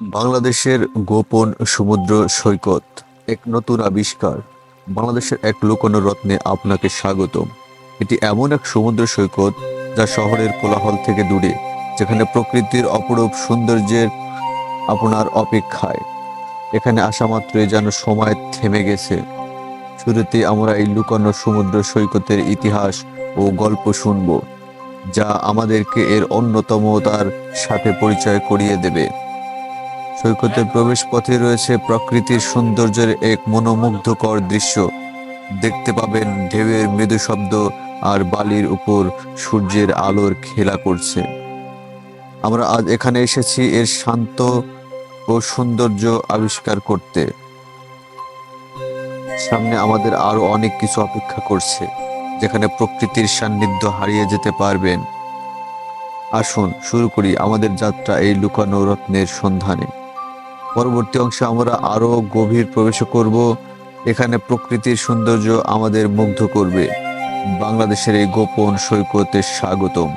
বাংলাদেশের গোপন সমুদ্র সৈকত, এক নতুন আবিষ্কার। বাংলাদেশের এক লুকোনো রত্নে আপনাকে স্বাগতম। এটি এমন এক সমুদ্র সৈকত যা শহরের কোলাহল থেকে দূরে, যেখানে প্রকৃতির অপরূপ সৌন্দর্যের আপনার অপেক্ষায়। এখানে আসা মাত্রই যেন সময় থেমে গেছে। শুরুতে আমরা এই লুকানো সমুদ্র সৈকতের ইতিহাস ও গল্প শুনব, যা আমাদেরকে এর অন্যতম তার সাথে পরিচয় করিয়ে দেবে। সৈকতের প্রবেশ পথে রয়েছে প্রকৃতির সৌন্দর্যের এক মনোমুগ্ধকর দৃশ্য। দেখতে পাবেন ঢেউয়ের মৃদু শব্দ আর বালির উপর সূর্যের আলোর খেলা করছে। আমরা আজ এখানে এসেছি এর শান্ত ও সৌন্দর্য আবিষ্কার করতে। সামনে আমাদের আরও অনেক কিছু অপেক্ষা করছে, যেখানে প্রকৃতির সান্নিধ্য হারিয়ে যেতে পারবেন। আসুন, শুরু করি আমাদের যাত্রা এই লুকানো রত্নের সন্ধানে। পরবর্তী অংশে আমরা আরও গভীর প্রবেশ করব। এখানে প্রকৃতির সৌন্দর্য আমাদের মুগ্ধ করবে। বাংলাদেশের এই গোপন সৈকতে স্বাগতম।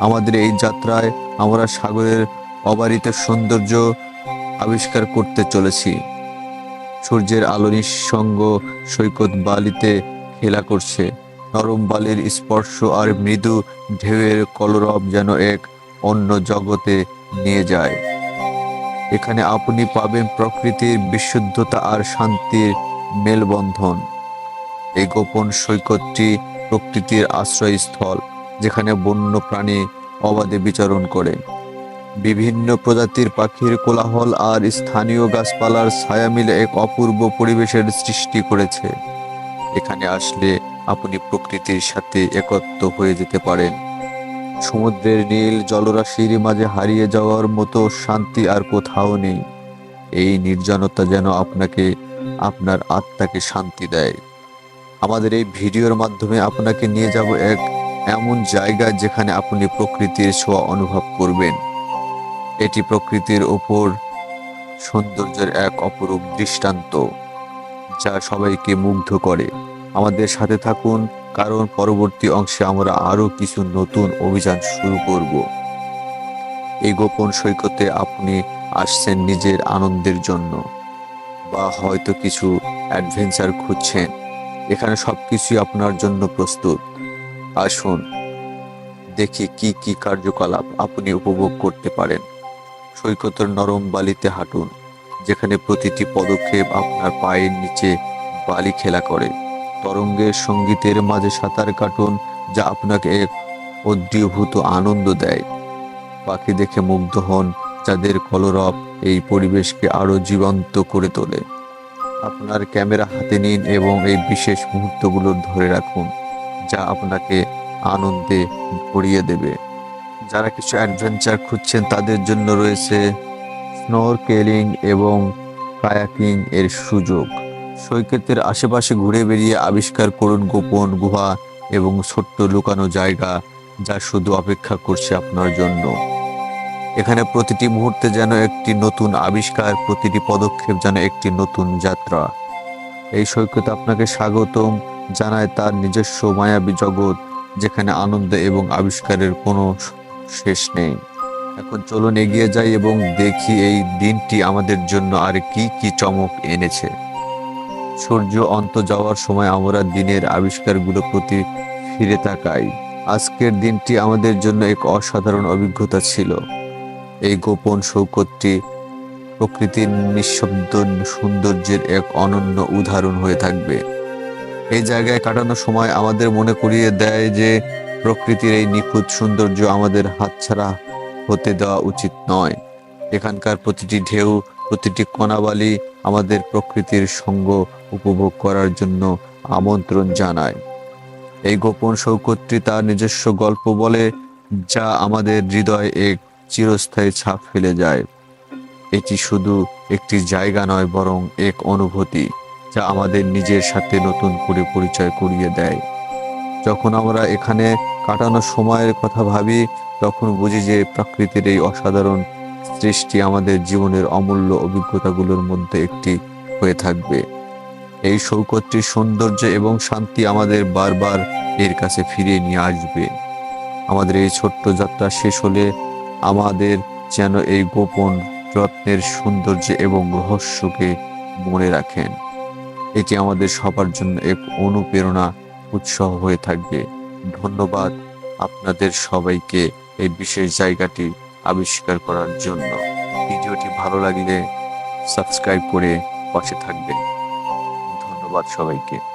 আমাদের এই যাত্রায় আমরা সাগরের অবারিত সৌন্দর্য আবিষ্কার করতে চলেছি। সূর্যের আলো নিঃসঙ্গ সৈকত বালিতে খেলা করছে। নরম বালির স্পর্শ আর মৃদু ঢেউয়ের কলরব যেন এক অন্য জগতে নিয়ে যায়। এখানে আপনি পাবেন প্রকৃতির বিশুদ্ধতা আর শান্তির মেলবন্ধন। এই গোপন সৈকতটি প্রকৃতির আশ্রয়স্থল, যেখানে বন্য প্রাণী অবাধে বিচরণ করে। বিভিন্ন প্রজাতির পাখির কোলাহল আর স্থানীয় গাছপালার ছায়া মিলে এক অপূর্ব পরিবেশের সৃষ্টি করেছে। এখানে আসলে আপনি প্রকৃতির সাথে একত্র হয়ে যেতে পারেন। সমুদ্রের নীল জলরাশির মাঝে হারিয়ে যাওয়ার মতো শান্তি আর কোথাও নেই। এই নির্জনতা যেন আপনাকে, আপনার আত্মাকে শান্তি দেয়। আমাদের এই ভিডিওর মাধ্যমে আপনাকে নিয়ে যাব এক এমন জায়গা যেখানে আপনি প্রকৃতির ছোঁয়া অনুভব করবেন। এটি প্রকৃতির ওপর সৌন্দর্যের এক অপরূপ দৃষ্টান্ত, যা সবাইকে মুগ্ধ করে। আমাদের সাথে থাকুন কারণ পরবর্তী অংশে আমরা আরও কিছু নতুন অভিযান শুরু করব। এই গোপন সৈকতে আপনি আসছেন নিজের আনন্দের জন্য বা হয়তো কিছু অ্যাডভেঞ্চার খুঁজছেন। এখানে সব কিছুই আপনার জন্য প্রস্তুত। আসুন, দেখি কি কি কার্যকলাপ আপনি উপভোগ করতে পারেন। সৈকতের নরম বালিতে হাঁটুন, যেখানে প্রতিটি পদক্ষেপ আপনার পায়ের নিচে বালি খেলা করে। তরঙ্গের সঙ্গীতের মাঝে সাঁতার কাটুন, যা আপনাকে এক অদ্রিভূত আনন্দ দেয়। পাখি দেখে মুগ্ধ হন, যাদের কলরব এই পরিবেশকে আরও জীবন্ত করে তোলে। আপনার ক্যামেরা হাতে নিন এবং এই বিশেষ মুহূর্তগুলো ধরে রাখুন, যা আপনাকে আনন্দে ভরিয়ে দেবে। যারা কিছু অ্যাডভেঞ্চার খুঁজছেন, তাদের জন্য রয়েছে স্নোরকেলিং এবং কায়াকিং এর সুযোগ। সৈকতের আশেপাশে ঘুরে বেরিয়ে আবিষ্কার করুন গোপন গুহা এবং ছোট্ট লুকানো জায়গা যা শুধু অপেক্ষা করছে আপনার জন্য। এখানে প্রতিটি মুহূর্তে যেন একটি নতুন আবিষ্কার, প্রতিটি পদক্ষেপ যেন একটি নতুন যাত্রা। এই সৈকত আপনাকে স্বাগতম, জানায় তার নিজস্ব মায়াবী জগৎ, যেখানে আনন্দ এবং আবিষ্কারের কোনো শেষ নেই। এখন চলুন এগিয়ে যাই এবং দেখি এই দিনটি আমাদের জন্য আর কি কি চমক এনেছে। সূর্য অন্ত যাওয়ার সময় আমরা দিনের আবিষ্কারগুলো প্রতি ফিরে তাকাই। আজকের দিনটি আমাদের জন্য এক অসাধারণ অভিজ্ঞতা ছিল। এই গোপন সৌকতটি প্রকৃতির নিঃশব্দ সৌন্দর্যের এক অনন্য উদাহরণ হয়ে থাকবে। এই জায়গায় কাটানোর সময় আমাদের মনে করিয়ে দেয় যে প্রকৃতির এই নিখুঁত সৌন্দর্য আমাদের হাতছাড়া হতে দেওয়া উচিত নয়। এখানকার প্রতিটি ঢেউ প্রতিটি কণাবালি আমাদের প্রকৃতির সঙ্গ উপভোগ করার জন্য আমন্ত্রণ জানায়। এই গোপন সৌকতটি তার নিজস্ব গল্প বলে, যা আমাদের হৃদয়ে এক চিরস্থায়ী ছাপ ফেলে যায়। এটি শুধু একটি জায়গা নয়, বরং এক অনুভূতি, যা আমাদের নিজের সাথে নতুন করে পরিচয় করিয়ে দেয়। যখন আমরা এখানে কাটানোর সময়ের কথা ভাবি, তখন বুঝি যে প্রকৃতির এই অসাধারণ সৃষ্টি আমাদের জীবনের অমূল্য অভিজ্ঞতাগুলোর মধ্যে একটি হয়ে থাকবে। এই সৌকতটির সৌন্দর্য এবং শান্তি আমাদের বারবার এর কাছে ফিরিয়ে নিয়ে আসবে। আমাদের এই ছোট্ট যাত্রা শেষ হলে আমাদের যেন এই গোপন রত্নের সৌন্দর্য এবং রহস্যকে মনে রাখেন। এটি আমাদের সবার জন্য এক অনুপ্রেরণা উৎসাহ হয়ে থাকবে। ধন্যবাদ আপনাদের সবাইকে এই বিশেষ জায়গাটি আবিষ্কার করার জন্য। ভিডিওটি ভালো লাগলে সাবস্ক্রাইব করে পাশে থাকবেন। ধন্যবাদ সবাইকে।